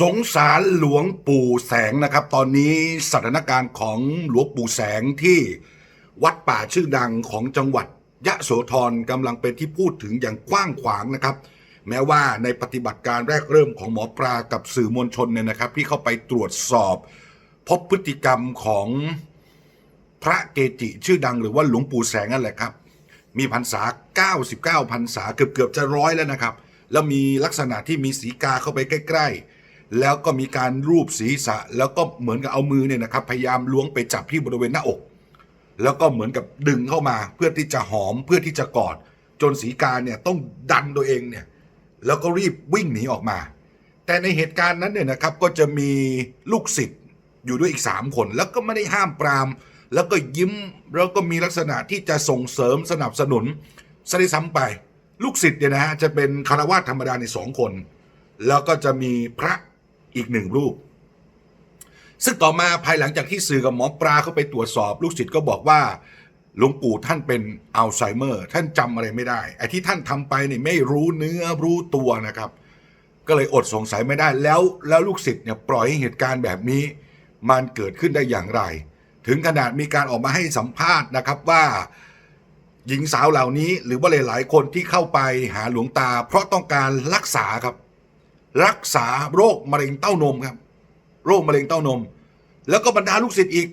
สงสารหลวงปู่แสงนะครับ ตอนนี้สถานการณ์ของหลวงปู่แสงที่วัดป่าชื่อดังของจังหวัดยะโสธรกำลังเป็นที่พูดถึงอย่างกว้างขวางนะครับ แม้ว่าในปฏิบัติการแรกเริ่มของหมอปลากับสื่อมวลชนเนี่ยนะครับ ที่เข้าไปตรวจสอบ พบพฤติกรรมของพระเกจิชื่อดังหรือว่าหลวงปู่แสงนั่นแหละครับ มีพรรษา 99พรรษาเกือบเกือบจะร้อยแล้วนะครับ แล้วมีลักษณะที่มีสีกาเข้าไปใกล้ ๆ แล้วก็มีการรูปศีรษะ แล้วก็เหมือนกับเอามือเนี่ยนะครับ พยายามล้วงไปจับที่บริเวณหน้าอก แล้วก็เหมือนกับดึงเข้ามา เพื่อที่จะหอมเพื่อที่จะกอด จนสีกาเนี่ยต้องดันตัวเองเนี่ยแล้วก็รีบวิ่งหนีออกมา แต่ในเหตุการณ์นั้นเนี่ยนะครับก็จะมีลูกศิษย์อยู่ด้วยอีกสามคน แล้วก็ไม่ได้ห้ามปราม แล้วก็ยิ้มแล้วก็มีลักษณะที่จะส่งเสริมสนับสนุนซะด้วยซ้ำไป ลูกศิษย์เนี่ยนะฮะจะเป็นคารวาสธรรมดาในสองคน แล้วก็จะมีพระ อีกหนึ่งรูป ซึ่งต่อมาภายหลังจากที่สื่อกับหมอปลาเข้าไปตรวจสอบ ลูกศิษย์ก็บอกว่าหลวงปู่ท่านเป็นอัลไซเมอร์ ท่านจำอะไรไม่ได้ไอ้ที่ท่านทำไปเนี่ยไม่รู้เนื้อรู้ตัวนะครับ ก็เลยอดสงสัยไม่ได้แล้วแล้วลูกศิษย์เนี่ยปล่อยให้เหตุการณ์แบบนี้ มันเกิดขึ้นได้อย่างไร ถึงขนาดมีการออกมาให้สัมภาษณ์นะครับว่าหญิงสาวเหล่านี้หรือว่าหลายๆคนที่เข้าไปหาหลวงตา เพราะต้องการรักษาครับ รักษาโรคมะเร็งเต้านมครับ โรคมะเร็งเต้านม แล้วก็บรรดาลูกศิษย์อีก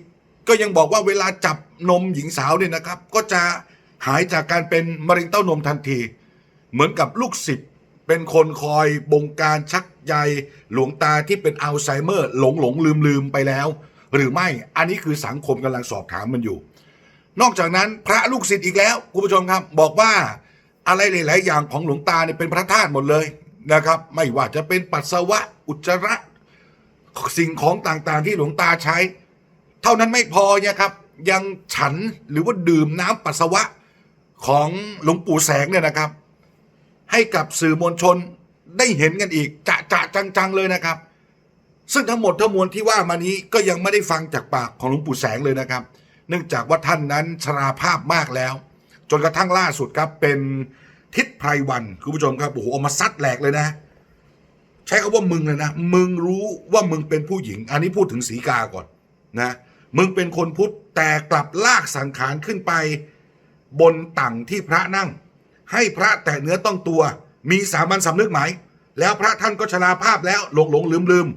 ก็ยังบอกว่าเวลาจับนมหญิงสาวเนี่ยนะครับ ก็จะหายจากการเป็นมะเร็งเต้านมทันที เหมือนกับลูกศิษย์เป็นคนคอยบงการชักใยหลวงตาที่เป็นอัลไซเมอร์ หลงหลงลืมลืมไปแล้ว หรือไม่อันนี้คือสังคมกำลังสอบถามมันอยู่ นอกจากนั้นพระลูกศิษย์อีกแล้วคุณผู้ชมครับ บอกว่าอะไรหลาย ๆ อย่างของหลวงตาเนี่ยเป็นพระธาตุหมดเลย นะครับ ไม่ว่าจะเป็นปัสสาวะอุจจาระสิ่งของต่างๆ ที่หลวงตาใช้ เท่านั้นไม่พอนี่ยครับ ยังฉันหรือว่าดื่มน้ำปัสสาวะของหลวงปู่แสงเนี่ยนะครับ ให้กับสื่อมวลชนได้เห็นกันอีกจะจะจังๆเลยนะครับ ซึ่งทั้งหมดทั้งมวลที่ว่ามานี้ก็ยังไม่ได้ฟังจากปากของหลวงปู่แสงเลยนะครับ เนื่องจากว่าท่านนั้นชราภาพมากแล้ว จนกระทั่งล่าสุดครับเป็น ทิศไพรวันคุณผู้ชมครับโอ้โหเอามาซัดแหลกเลยนะ ใช้คำว่ามึงเลยนะ มึงรู้ว่ามึงเป็นผู้หญิง อันนี้พูดถึงสีกาก่อนนะมึงเป็นคนพุทธแต่กลับลากสังขารขึ้นไป บนตั่งที่พระนั่ง ให้พระแตะเนื้อต้องตัว มีสามัญสำนึกไหมแล้วพระท่านก็ชราภาพแล้วหลงหลงลืมลืม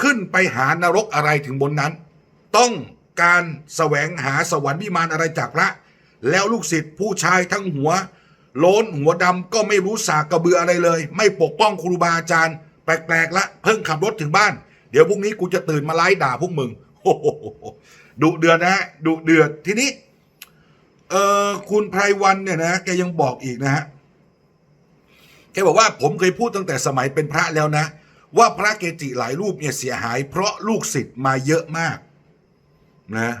ขึ้นไปหานรกอะไรถึงบนนั้น ต้องการแสวงหาสวรรค์วิมานอะไรจากพระ แล้วลูกศิษย์ผู้ชายทั้งหัว โลนหัวดำก็ไม่รู้สากกระเบืออะไรเลย ไม่ปกป้องครูบาอาจารย์ แปลกๆละเพิ่งขับรถถึงบ้าน เดี๋ยวพรุ่งนี้กูจะตื่นมาไล่ด่าพวกมึงโอ้โหดุเดือดนะฮะดุเดือดทีนี้เออคุณไพรวันเนี่ยนะแกยังบอกอีกนะฮะแกบอกว่าผมเคยพูดตั้งแต่สมัยเป็นพระแล้วนะ ว่าพระเกจิหลายรูปเนี่ยเสียหาย เพราะลูกศิษย์มาเยอะมากนะ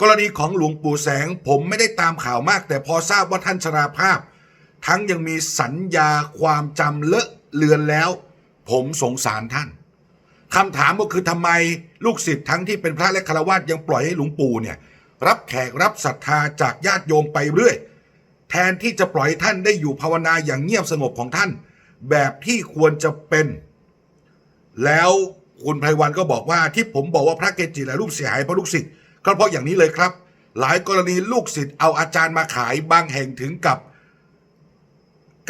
กรณีของหลวงปู่แสง ผมไม่ได้ตามข่าวมาก แต่พอทราบว่าท่านชราภาพ ทั้งยังมีสัญญาความจำเลอะเลือนแล้ว ผมสงสารท่านคำถามก็คือทำไมลูกศิษย์ทั้งที่เป็นพระและฆราวาสยังปล่อยให้หลวงปู่เนี่ย รับแขกรับศรัทธาจากญาติโยมไปเรื่อย แทนที่จะปล่อยท่านได้อยู่ภาวนาอย่างเงียบสงบของท่าน แบบที่ควรจะเป็น แล้วคุณไพรวันก็บอกว่าที่ผมบอกว่าพระเกจิหลายรูปเสียหายเพราะลูกศิษย์ก็เพราะอย่างนี้เลยครับ หลายกรณีลูกศิษย์เอาอาจารย์มาขายบางแห่งถึงกับ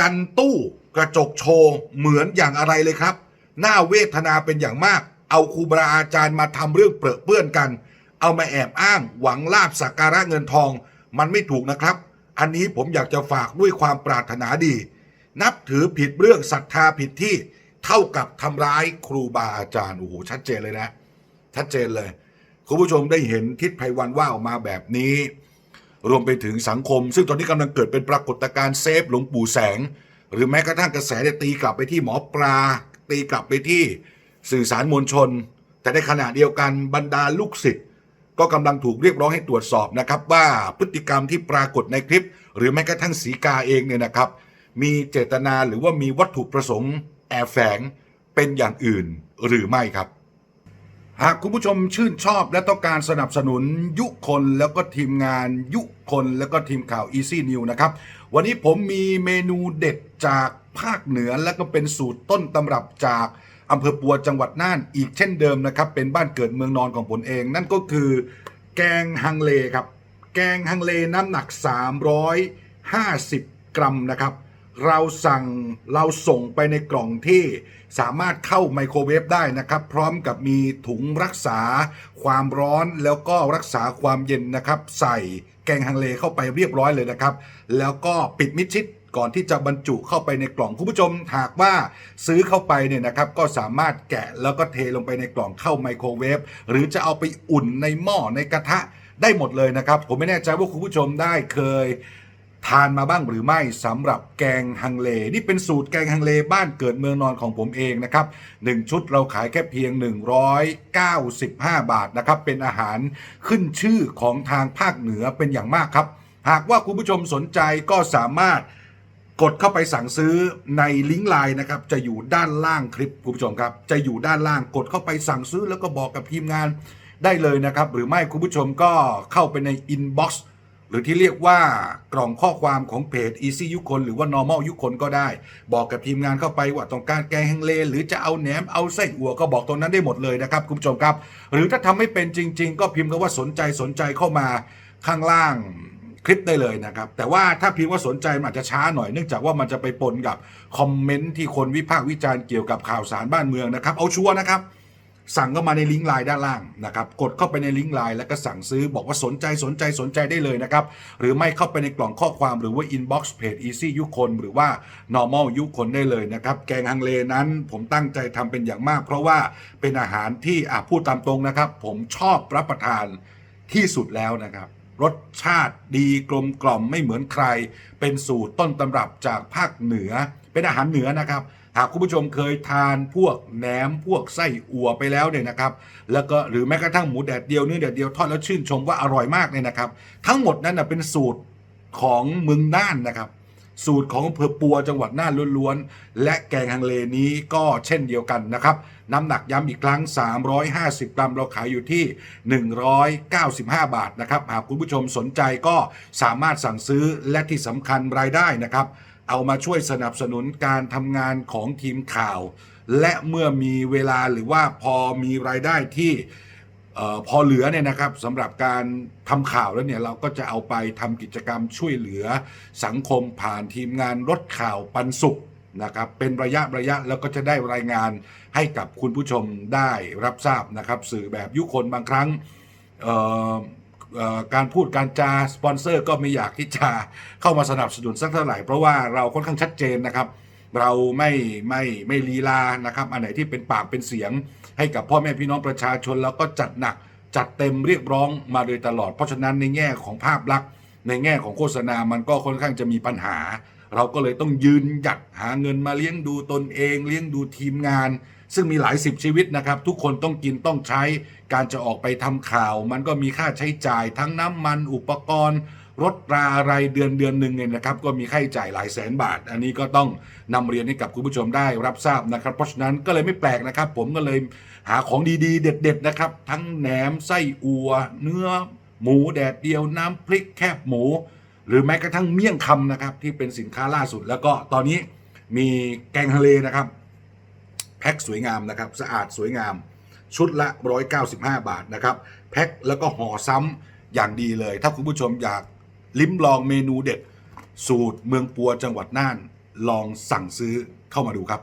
กันตู้กระจกโชว์เหมือนอย่างอะไรเลยครับ หน่าเวทนาเป็นอย่างมาก เอาครูบาอาจารย์มาทำเรื่องเปรอะเปื้อนกัน เอามาแอบอ้างหวังลาบสักการะเงินทอง มันไม่ถูกนะครับ อันนี้ผมอยากจะฝากด้วยความปรารถนาดี นับถือผิดเรื่องศรัทธาผิดที่เท่ากับทำร้ายครูบาอาจารย์โอ้โหชัดเจนเลยนะ ชัดเจนเลยคุณผู้ชมได้เห็นทิศไพรวันว่าออกมาแบบนี้ รวมไปถึงสังคม ซึ่งตอนนี้กำลังเกิดเป็นปรากฏการณ์เซฟหลวงปู่แสง หรือแม้กระทั่งกระแสเนี่ยตีกลับไปที่หมอปลา ตีกลับไปที่สื่อสารมวลชน แต่ในขณะเดียวกันบรรดาลูกศิษย์ก็กำลังถูกเรียกร้องให้ตรวจสอบนะครับ ว่าพฤติกรรมที่ปรากฏในคลิป หรือแม้กระทั่งสีกาเองเนี่ยนะครับ มีเจตนาหรือว่ามีวัตถุประสงค์แอบแฝงเป็นอย่างอื่นหรือไม่ครับ หากคุณผู้ชมชื่นชอบและต้องการสนับสนุนยุคนแล้วก็ทีมงานยุคนแล้วก็ทีมข่าว Easy New นะครับ วันนี้ผมมีเมนูเด็ดจากภาคเหนือและก็เป็นสูตรต้นตำรับจากอำเภอปัวจังหวัดน่านอีกเช่นเดิมนะครับ เป็นบ้านเกิดเมืองนอนของผมเอง นั่นก็คือแกงฮังเลครับ แกงฮังเลน้ำหนัก 350 กรัมนะครับ เราสั่งเราส่งไปในกล่องที่สามารถเข้าไมโครเวฟได้นะครับ พร้อมกับมีถุงรักษาความร้อนแล้วก็รักษาความเย็นนะครับ ใส่แกงฮังเลเข้าไปเรียบร้อยเลยนะครับ แล้วก็ปิดมิดชิดก่อนที่จะบรรจุเข้าไปในกล่องคุณผู้ชมหากว่าซื้อเข้าไปเนี่ยนะครับก็สามารถแกะแล้วก็เทลงไปในกล่องเข้าไมโครเวฟหรือจะเอาไปอุ่นในหม้อในกระทะได้หมดเลยนะครับ ผมไม่แน่ใจว่าคุณผู้ชมได้เคย ทานมาบ้างหรือไม่สำหรับแกงฮังเล นี่เป็นสูตรแกงฮังเลบ้านเกิดเมืองนอนของผมเองนะครับ 1 ชุดเราขายแค่เพียง 195 บาทนะครับ เป็นอาหารขึ้นชื่อของทางภาคเหนือเป็นอย่างมากครับ หากว่าคุณผู้ชมสนใจก็สามารถกดเข้าไปสั่งซื้อในลิงก์ไลน์นะครับ จะอยู่ด้านล่างคลิปคุณผู้ชมครับ จะอยู่ด้านล่างกดเข้าไปสั่งซื้อแล้วก็บอกกับทีมงานได้เลยนะครับ หรือไม่คุณผู้ชมก็เข้าไปในอินบ็อกซ์ หรือที่เรียกว่ากล่องข้อความของเพจ Easy ยุคนหรือว่า Normal ยุคนก็ได้ บอกกับทีมงานเข้าไปว่าต้องการแกงฮังเล หรือจะเอาแหนมเอาไส้อั่วก็บอกตรงนั้นได้หมดเลยนะครับคุณผู้ชมครับ หรือถ้าทำไม่เป็นจริง ๆ ก็พิมพ์คำว่าสนใจสนใจเข้ามาข้างล่างคลิปได้เลยนะครับ แต่ว่าถ้าพิมพ์ว่าสนใจมันอาจจะช้าหน่อยเนื่องจากว่ามันจะไปปนกับคอมเมนต์ที่คนวิพากษ์วิจารณ์เกี่ยวกับข่าวสารบ้านเมืองนะครับ เอาชัวร์นะครับ สั่งเข้ามาในลิงก์ไลน์ด้านล่างนะครับ กดเข้าไปในลิงก์ไลน์แล้วก็สั่งซื้อบอกว่าสนใจสนใจสนใจได้เลยนะครับ หรือไม่เข้าไปในกล่องข้อความหรือว่า inbox เพจ easy ยุคนหรือว่า normal ยุคนได้เลยนะครับ แกงฮังเลนั้นผมตั้งใจทำเป็นอย่างมาก เพราะว่าเป็นอาหารที่อะพูดตามตรงนะครับ ผมชอบรับประทานที่สุดแล้วนะครับรสชาติดีกลมกล่อมไม่เหมือนใคร เป็นสูตรต้นตำรับจากภาคเหนือ เป็นอาหารเหนือนะครับ หากคุณผู้ชมเคยทานพวกแหนมพวกไส้อั่วไปแล้วเนี่ยนะครับ แล้วก็หรือแม้กระทั่งหมูแดดเดียวเนื้อแดดเดียวทอดแล้วชื่นชมว่าอร่อยมากเนี่ยนะครับ ทั้งหมดนั้นนะเป็นสูตรของเมืองน่านนะครับ สูตรของอำเภอปัวจังหวัดน่านล้วนๆและแกงฮังเลนี้ก็เช่นเดียวกันนะครับน้ำหนักย้ำอีกครั้ง 350 กรัม เราขายอยู่ที่ 195 บาทนะครับ หากคุณผู้ชมสนใจก็สามารถสั่งซื้อและที่สำคัญรายได้นะครับ เอามาช่วยสนับสนุนการทำงานของทีมข่าว และเมื่อมีเวลาหรือว่าพอมีรายได้ที่พอเหลือเนี่ยนะครับสำหรับการทำข่าวแล้วเนี่ยเราก็จะเอาไปทำกิจกรรมช่วยเหลือสังคมผ่านทีมงานรถข่าวปันสุขนะครับเป็นระยะระยะแล้วก็จะได้รายงานให้กับคุณผู้ชมได้รับทราบนะครับ สื่อแบบยุคนบางครั้ง การพูดการจาสปอนเซอร์ก็ไม่อยากที่จะเข้ามาสนับสนุนสักเท่าไหร่ เพราะว่าเราค่อนข้างชัดเจนนะครับ เราไม่ไม่ไม่ลีลานะครับ อันไหนที่เป็นปากเป็นเสียง ให้กับพ่อแม่พี่น้องประชาชน แล้วก็จัดหนักจัดเต็มเรียกร้องมาโดยตลอด เพราะฉะนั้นในแง่ของภาพลักษณ์ในแง่ของโฆษณามันก็ค่อนข้างจะมีปัญหา เราก็เลยต้องยืนหยัดหาเงินมาเลี้ยงดูตนเอง เลี้ยงดูทีมงาน ซึ่งมีหลายสิบชีวิตนะครับ ทุกคนต้องกินต้องใช้ การจะออกไปทำข่าว มันก็มีค่าใช้จ่ายทั้งน้ำมันอุปกรณ์รถราอะไรเดือนเดือนหนึ่งเนี่ยนะครับก็มีค่าใช้จ่ายหลายแสนบาท อันนี้ก็ต้องนำเรียนให้กับคุณผู้ชมได้รับทราบนะครับ เพราะฉะนั้นก็เลยไม่แปลกนะครับ ผมก็เลยหาของดีๆ เด็ด ๆ นะครับ ทั้งแหนมไส้อัว เนื้อ หมูแดดเดียวน้ำพริกแคบหมู หรือแม้กระทั่งเมี่ยงคำนะครับที่เป็นสินค้าล่าสุด แล้วก็ตอนนี้มีแกงทะเลนะครับ แพ็คสวยงามนะครับสะอาดสวยงาม ชุดละ 195 บาทนะครับแพ็คแล้วก็ห่อซ้ำอย่างดีเลย ถ้าคุณผู้ชมอยากลิ้มลองเมนูเด็ด สูตรเมืองปัวจังหวัดน่าน ลองสั่งซื้อเข้ามาดูครับ